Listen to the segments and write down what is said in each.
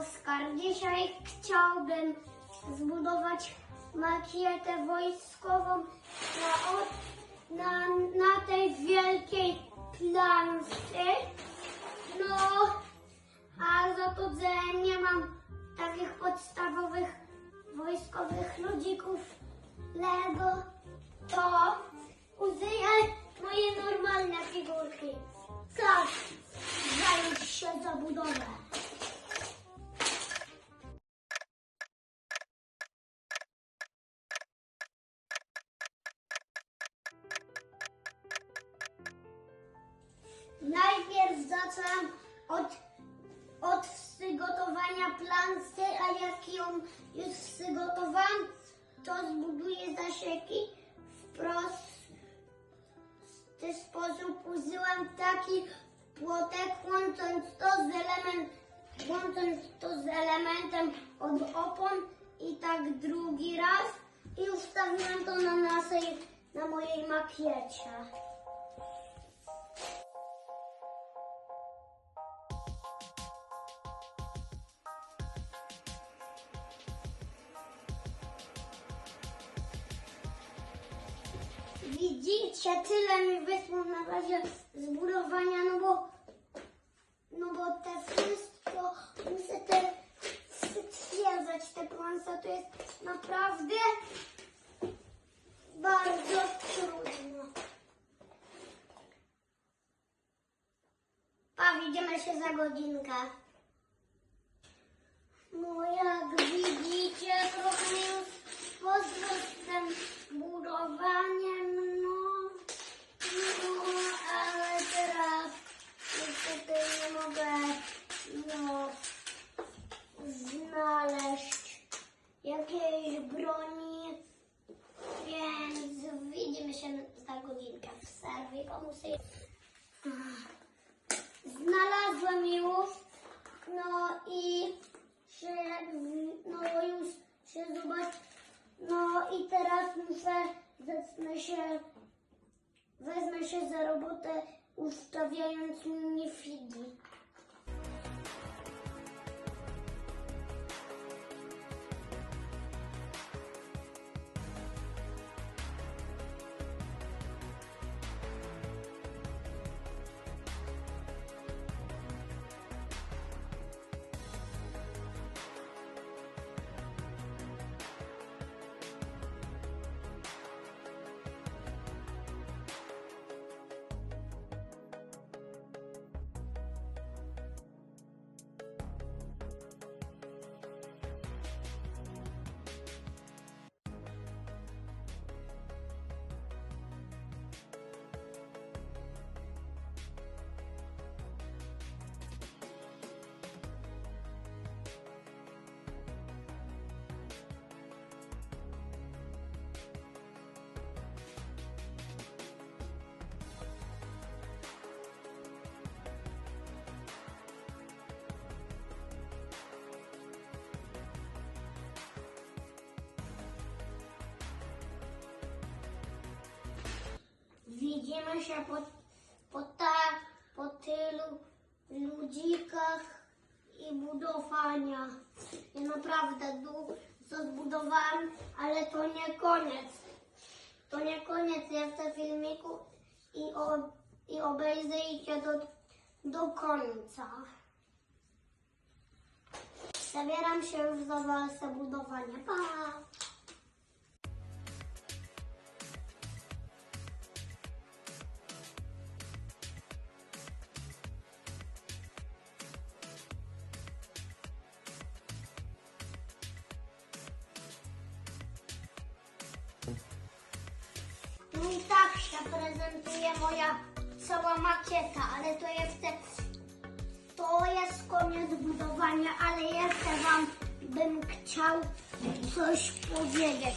Oskar. Dzisiaj chciałbym zbudować makietę wojskową na, na, na tej wielkiej od, od przygotowania planszy, a jak ją już przygotowałam, to zbuduję zasieki w prosty sposób. Użyłam taki płotek, łącząc to z element, łącząc to z elementem od opon i tak drugi raz i ustawiłam to na naszej, na mojej makiecie. Widzicie, tyle mi wyszło na razie zbudowania, no bo, no bo te wszystko, muszę te stwierdzać, te plansze to jest naprawdę bardzo trudno. Pa, widzimy się za godzinkę. No jak widzicie, trochę już pozdro z tym budowaniem, no, no, ale teraz niestety nie mogę, no, znaleźć jakiejś broni, więc widzimy się za godzinkę w serwie, muszę... Znalazłem już, no i się, no już się zobacz, no i teraz muszę, zacznę się, wezmę się za robotę ustawiając minifigi. Widzimy się po, po, ta, po tylu ludzikach i budowania. Ja naprawdę dużo zbudowałam, ale to nie koniec. To nie koniec jeszcze filmiku i, o, i obejrzyjcie do, do końca. Zabieram się już za wasze budowanie. Pa! No i tak się prezentuje moja cała makieta, ale to jeszcze to jest koniec budowania, ale jeszcze wam bym chciał coś powiedzieć.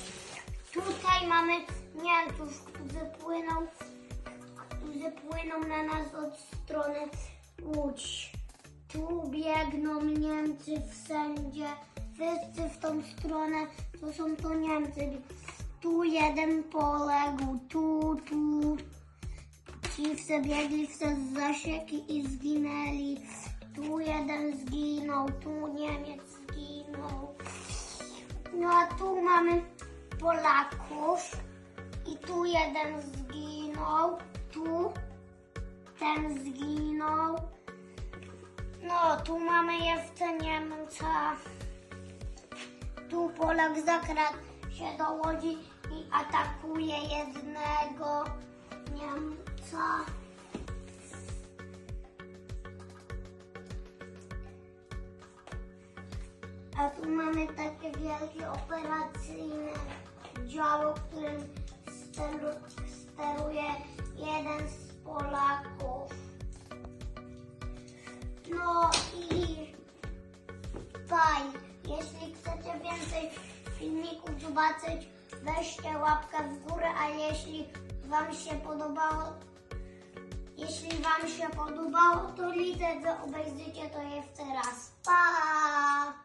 Tutaj mamy Niemców, którzy płyną, którzy płyną na nas od strony Łódź. Tu biegną Niemcy wszędzie, wszyscy w tą stronę, to są to Niemcy. Tu jeden poległ, tu, tu. Ci przebiegli przez zasieki i zginęli. Tu jeden zginął, tu Niemiec zginął. No a tu mamy Polaków. I tu jeden zginął. Tu ten zginął. No, tu mamy jeszcze Niemca. Tu Polak zakradł się do łodzi i atakuje jednego Niemca. A tu mamy takie wielkie operacyjne działo, którym steru, steruje jeden z Polaków. No i faj, jeśli chcecie więcej filmików zobaczyć, weźcie łapkę w górę, a jeśli Wam się podobało, jeśli Wam się podobało, to liter obejrzyjcie to jeszcze raz. Pa!